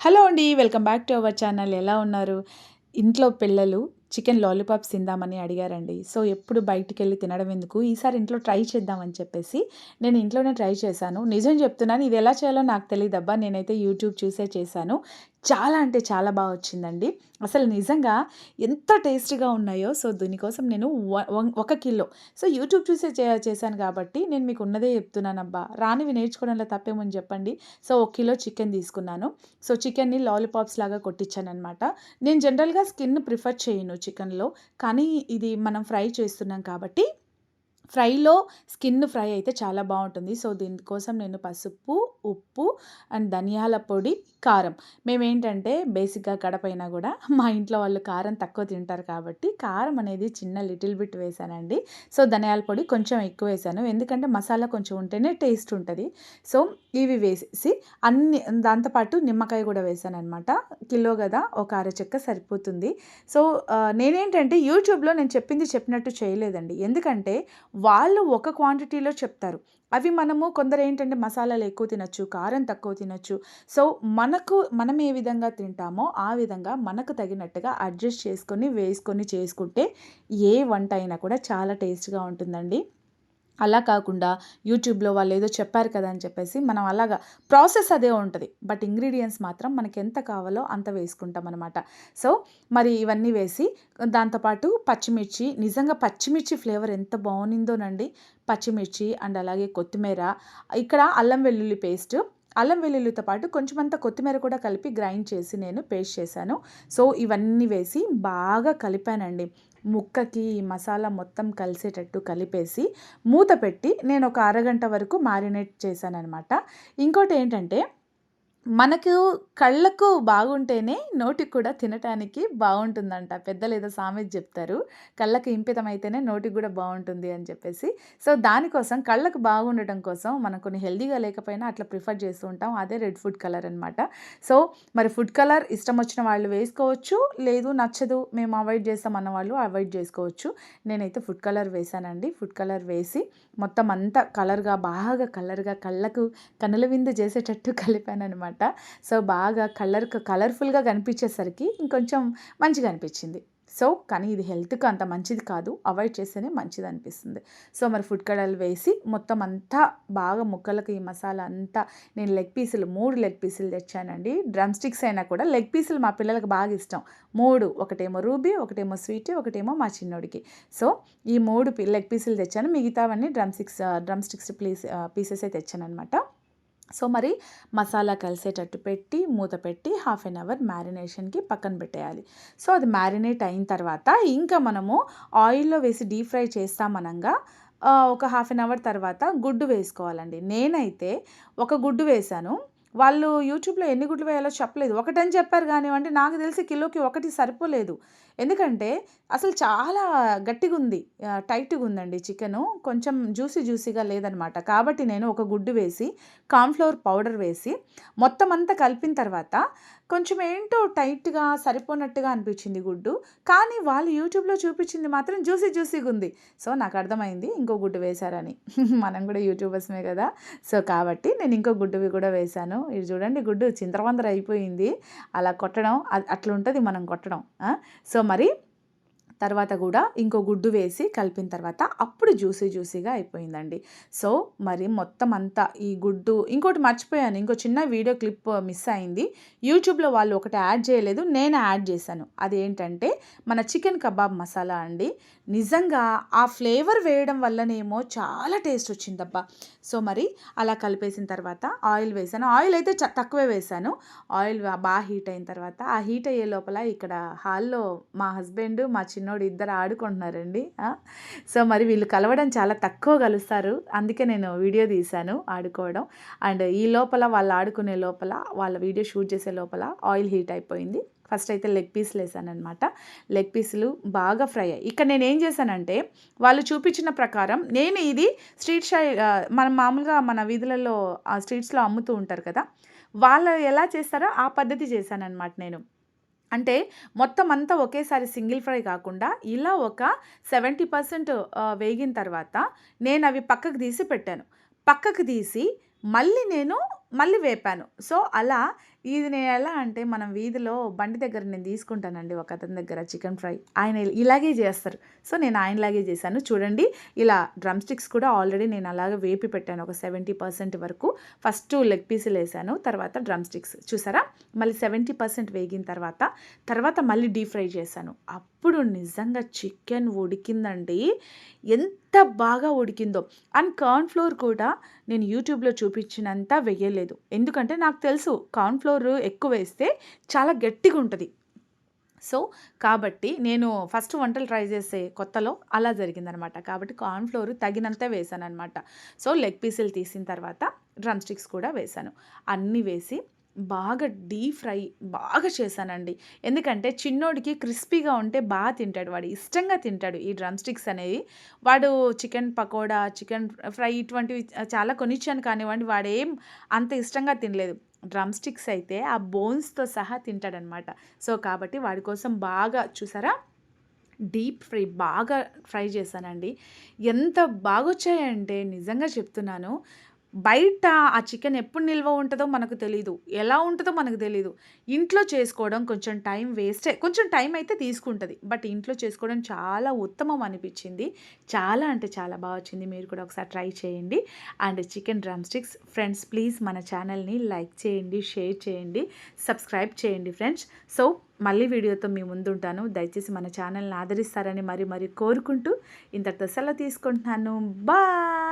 Hello అండి welcome back to our channel. ఎలా ఉన్నారు? ఇంట్లో పిల్లలు చికెన్ లాలీపాప్స్ తిందామని అడిగారండి. సో ఎప్పుడు బయటికి వెళ్ళి తినడం ఎందుకు? ఈసారి ఇంట్లో ట్రై చేద్దామని చెప్పేసి నేను ఇంట్లోనే ట్రై చేశాను. నిజం చెప్తున్నాను ఇది ఎలా చేయాలో నాకు తెలియదబ్బా నేనైతే యూట్యూబ్ చూసే చేశాను. చాలా అంటే చాలా బాగా వచ్చిందండి. అసలు నిజంగా ఎంత టేస్టీగా ఉన్నాయో సో దీనికోసం నేను వం- ఒక కిలో. సో యూట్యూబ్ చూసే చే చేశాను కాబట్టి నేను మీకు ఉన్నదే చెప్తున్నానబ్బా. రానివి నేర్చుకోవడంలో తప్పేమని చెప్పండి. సో ఒక కిలో చికెన్ తీసుకున్నాను. సో చికెన్ని లాలీపాప్స్ లాగా కొట్టించాను అనమాట నేను జనరల్గా స్కిన్ ప్రిఫర్ చేయను చికెన్లో. కానీ ఇది మనం ఫ్రై చేస్తున్నాం కాబట్టి ఫ్రైలో స్కిన్ ఫ్రై అయితే చాలా బాగుంటుంది. సో దీనికోసం నేను పసుపు ఉప్పు అండ్ ధనియాల పొడి కారం. మేమేంటంటే బేసిక్గా కడపైనా కూడా మా ఇంట్లో వాళ్ళు కారం తక్కువ తింటారు కాబట్టి కారం అనేది చిన్న లిటిల్ బిట్ వేసానండి. సో ధనియాల పొడి కొంచెం ఎక్కువ వేసాను. ఎందుకంటే మసాలా కొంచెం ఉంటేనే టేస్ట్ ఉంటుంది. సో ఇవి వేసేసి అన్ని దాంతోపాటు నిమ్మకాయ కూడా వేసాను అనమాట కిలో కదా ఒక అరచెక్క సరిపోతుంది. సో నేనేంటంటే యూట్యూబ్లో నేను చెప్పింది చెప్పినట్టు చేయలేదండి. ఎందుకంటే వాళ్ళు ఒక క్వాంటిటీలో చెప్తారు. అవి మనము కొందరు ఏంటంటే మసాలాలు ఎక్కువ తినచ్చు కారం తక్కువ తినచ్చు. సో మనకు మనం ఏ విధంగా తింటామో ఆ విధంగా మనకు తగినట్టుగా అడ్జస్ట్ చేసుకొని వేసుకొని చేసుకుంటే ఏ వంట అయినా కూడా చాలా టేస్ట్గా ఉంటుందండి. అలా కాకుండా యూట్యూబ్లో వాళ్ళు ఏదో చెప్పారు కదా అని చెప్పేసి మనం అలాగా ప్రాసెస్ అదే ఉంటుంది. బట్ ఇంగ్రీడియంట్స్ మాత్రం మనకి ఎంత కావాలో అంత వేసుకుంటాం అనమాట సో మరి ఇవన్నీ వేసి దాంతోపాటు పచ్చిమిర్చి నిజంగా పచ్చిమిర్చి ఫ్లేవర్ ఎంత బాగుండిందోనండి. పచ్చిమిర్చి అండ్ అలాగే కొత్తిమీర ఇక్కడ అల్లం వెల్లుల్లి పేస్ట్ అల్లం వెల్లుల్లితో పాటు కొంచెం అంత కొత్తిమీర కూడా కలిపి గ్రైండ్ చేసి నేను పేస్ట్ చేశాను. సో ఇవన్నీ వేసి బాగా కలిపానండి. ముక్కకి ఈ మసాలా మొత్తం కలిసేటట్టు కలిపేసి మూత పెట్టి నేను ఒక అరగంట వరకు మారినేట్ చేశాను అనమాట ఇంకోటి ఏంటంటే మనకు కళ్ళకు బాగుంటేనే నోటికి కూడా తినటానికి బాగుంటుందంట. పెద్దలు ఏదో సామెత చెప్తారు. కళ్ళకు ఇంపితం అయితేనే నోటికి కూడా బాగుంటుంది అని చెప్పేసి. సో దానికోసం కళ్ళకు బాగుండటం కోసం మనం కొన్ని హెల్దీగా లేకపోయినా అట్లా ప్రిఫర్ చేస్తూ ఉంటాం. అదే రెడ్ ఫుడ్ కలర్ అనమాట సో మరి ఫుడ్ కలర్ ఇష్టం వచ్చిన వాళ్ళు వేసుకోవచ్చు. లేదు నచ్చదు మేము అవాయిడ్ చేస్తాం అన్న వాళ్ళు అవాయిడ్ చేసుకోవచ్చు. నేనైతే ఫుడ్ కలర్ వేసానండి ఫుడ్ కలర్ వేసి మొత్తం అంతా కలర్గా బాగా కలర్గా కళ్ళకు కనుల విందు చేసేటట్టు కలిపాను అనమాట సో బాగా కలర్ కలర్ఫుల్గా కనిపించేసరికి ఇంకొంచెం మంచిగా అనిపించింది సో కానీ ఇది హెల్త్కి అంత మంచిది కాదు. అవాయిడ్ చేస్తేనే మంచిది అనిపిస్తుంది సో మరి ఫుడ్ కడలు వేసి మొత్తం అంతా బాగా ముక్కలకు ఈ మసాలా అంతా నేను లెగ్ పీసులు మూడు లెగ్ పీసులు తెచ్చానండి. డ్రమ్ స్టిక్స్ అయినా కూడా లెగ్ పీసులు మా పిల్లలకు బాగా ఇష్టం. మూడు ఒకటేమో రూబీ ఒకటేమో స్వీట్ ఒకటేమో మా చిన్నోడికి. సో ఈ మూడు లెగ్ పీసులు తెచ్చాను. మిగతావన్నీ డ్రమ్ స్టిక్స్ డ్రమ్ స్టిక్స్ ప్లీస్ పీసెస్ తెచ్చాను అనమాట సో మరి మసాలా కలిసేటట్టు పెట్టి మూత పెట్టి హాఫ్ అన్ అవర్ మ్యారినేషన్కి పక్కన పెట్టేయాలి. సో అది మ్యారినేట్ అయిన తర్వాత ఇంకా మనము ఆయిల్లో వేసి డీప్ ఫ్రై చేస్తామనగా ఒక హాఫ్ అన్ అవర్ తర్వాత గుడ్డు వేసుకోవాలండి. నేనైతే ఒక గుడ్డు వేశాను. వాళ్ళు యూట్యూబ్లో ఎన్ని గుడ్లు వేయాలో చెప్పలేదు. ఒకటని చెప్పారు కానివ్వండి నాకు తెలిసి కిలోకి ఒకటి సరిపోలేదు. ఎందుకంటే అసలు చాలా గట్టిగా ఉంది టైట్గా ఉందండి చికెను. కొంచెం జ్యూసీ జ్యూసీగా లేదనమాట. కాబట్టి నేను ఒక గుడ్డు వేసి కార్న్ఫ్లవర్ పౌడర్ వేసి మొత్తం అంతా కలిపిన తర్వాత కొంచెం ఏంటో టైట్గా సరిపోనట్టుగా అనిపించింది గుడ్డు. కానీ వాళ్ళు యూట్యూబ్లో చూపించింది మాత్రం జ్యూసీ జ్యూసీగా ఉంది సో నాకు అర్థమైంది ఇంకో గుడ్డు వేశారని. మనం కూడా యూట్యూబర్స్మే కదా. సో కాబట్టి నేను ఇంకో గుడ్డువి కూడా వేశాను. ఇది చూడండి గుడ్డు చింతరవందర అయిపోయింది. అలా కొట్టడం అ- అట్లా ఉంటుంది మనం కొట్టడం. సో మరి తర్వాత కూడా ఇంకో గుడ్డు వేసి కలిపిన తర్వాత అప్పుడు జ్యూసీ జ్యూసీగా అయిపోయిందండి. సో మరి మొత్తం అంతా ఈ గుడ్డు ఇంకోటి మర్చిపోయాను. ఇంకో చిన్న వీడియో క్లిప్ మిస్ అయింది. యూట్యూబ్లో వాళ్ళు ఒకటి యాడ్ చేయలేదు నేను యాడ్ చేశాను. అదేంటంటే మన చికెన్ కబాబ్ మసాలా అండి. నిజంగా ఆ ఫ్లేవర్ వేయడం వల్లనేమో చాలా టేస్ట్ వచ్చిందబ్బా. సో మరి అలా కలిపేసిన తర్వాత ఆయిల్ వేసాను ఆయిల్ అయితే తక్కువే వేసాను ఆయిల్ బాగా హీట్ అయిన తర్వాత ఆ హీట్ అయ్యే లోపల ఇక్కడ హాల్లో మా హస్బెండ్ మా చిన్న చిన్నోడు ఇద్దరు ఆడుకుంటున్నారండి. సో మరి వీళ్ళు కలవడం చాలా తక్కువ కలుస్తారు. అందుకే నేను వీడియో తీశాను ఆడుకోవడం. అండ్ ఈ లోపల వాళ్ళు ఆడుకునే లోపల వాళ్ళ వీడియో షూట్ చేసే లోపల ఆయిల్ హీట్ అయిపోయింది. ఫస్ట్ అయితే లెగ్ పీసులు వేసానమాట లెగ్ పీసులు బాగా ఫ్రై అయ్యాయి. ఇక్కడ నేను ఏం చేశానంటే వాళ్ళు చూపించిన ప్రకారం నేను ఇది స్ట్రీట్ షై మనం మామూలుగా మన వీధులలో స్ట్రీట్స్లో అమ్ముతూ ఉంటారు కదా వాళ్ళు ఎలా చేస్తారో ఆ పద్ధతి చేశానమాట నేను. అంటే మొత్తం అంతా ఒకేసారి సింగిల్ ఫ్రై కాకుండా ఇలా ఒక సెవెంటీ పర్సెంట్ వేగిన తర్వాత నేను అవి పక్కకు తీసి పెట్టాను. పక్కకు తీసి మళ్ళీ నేను మళ్ళీ వేపాను. సో అలా ఇది నేను ఎలా అంటే మనం వీధిలో బండి దగ్గర నేను తీసుకుంటానండి ఒక అతని దగ్గర చికెన్ ఫ్రై. ఆయన ఇలాగే చేస్తారు. సో నేను ఆయనలాగే చేశాను. చూడండి ఇలా డ్రమ్ స్టిక్స్ కూడా ఆల్రెడీ నేను అలాగే వేపి పెట్టాను ఒక సెవెంటీ పర్సెంట్ వరకు. ఫస్ట్ లెగ్ పీసులు వేసాను తర్వాత డ్రమ్ స్టిక్స్ చూసారా? మళ్ళీ సెవెంటీ పర్సెంట్ వేగిన తర్వాత తర్వాత మళ్ళీ డీప్ ఫ్రై చేశాను. అప్పుడు నిజంగా చికెన్ ఉడికిందండి. ఎంత బాగా ఉడికిందో. అండ్ కార్న్ ఫ్లోర్ కూడా నేను యూట్యూబ్లో చూపించినంత వేయలేదు ఎందుకంటే నాకు తెలుసు కార్న్ఫ్లోర్ ఎక్కువ వేస్తే చాలా గట్టిగా ఉంటుంది. సో కాబట్టి నేను ఫస్ట్ వంటలు ట్రై చేసే కొత్తలో అలా జరిగిందనమాట. కాబట్టి కార్న్ఫ్లోర్ తగినంత వేసాను అనమాట సో లెగ్ పీసులు తీసిన తర్వాత డ్రమ్ స్టిక్స్ కూడా వేసాను. అన్నీ వేసి బాగా డీప్ ఫ్రై బాగా చేశానండి. ఎందుకంటే చిన్నోడికి క్రిస్పీగా ఉంటే బాగా తింటాడు వాడు ఇష్టంగా తింటాడు ఈ డ్రమ్ స్టిక్స్ అనేవి. వాడు చికెన్ పకోడా చికెన్ ఫ్రై ఇటువంటివి చాలా కొనిచ్చాను కానివ్వండి వాడేం అంత ఇష్టంగా తినలేదు. డ్రమ్ స్టిక్స్ అయితే ఆ బోన్స్తో సహా తింటాడనమాట. సో కాబట్టి వాడి కోసం బాగా చూసారా? డీప్ ఫ్రై బాగా ఫ్రై చేశానండి. ఎంత బాగొచ్చాయంటే నిజంగా చెప్తున్నాను. బయట ఆ చికెన్ ఎప్పుడు నిల్వ ఉంటుందో మనకు తెలీదు. ఎలా ఉంటుందో మనకు తెలీదు. ఇంట్లో చేసుకోవడం కొంచెం టైం వేస్టే కొంచెం టైం అయితే తీసుకుంటుంది. బట్ ఇంట్లో చేసుకోవడం చాలా ఉత్తమం అనిపించింది. చాలా అంటే చాలా బాగా వచ్చింది. మీరు కూడా ఒకసారి ట్రై చేయండి. And chicken drumsticks friends please మన ఛానల్ని లైక్ చేయండి షేర్ చేయండి సబ్స్క్రైబ్ చేయండి ఫ్రెండ్స్. సో మళ్ళీ వీడియోతో మీ ముందుంటాను. దయచేసి మన ఛానల్ని ఆదరిస్తారని మరి మరి కోరుకుంటూ ఇంతటితో సెలవు తీసుకుంటున్నాను. బాయ్!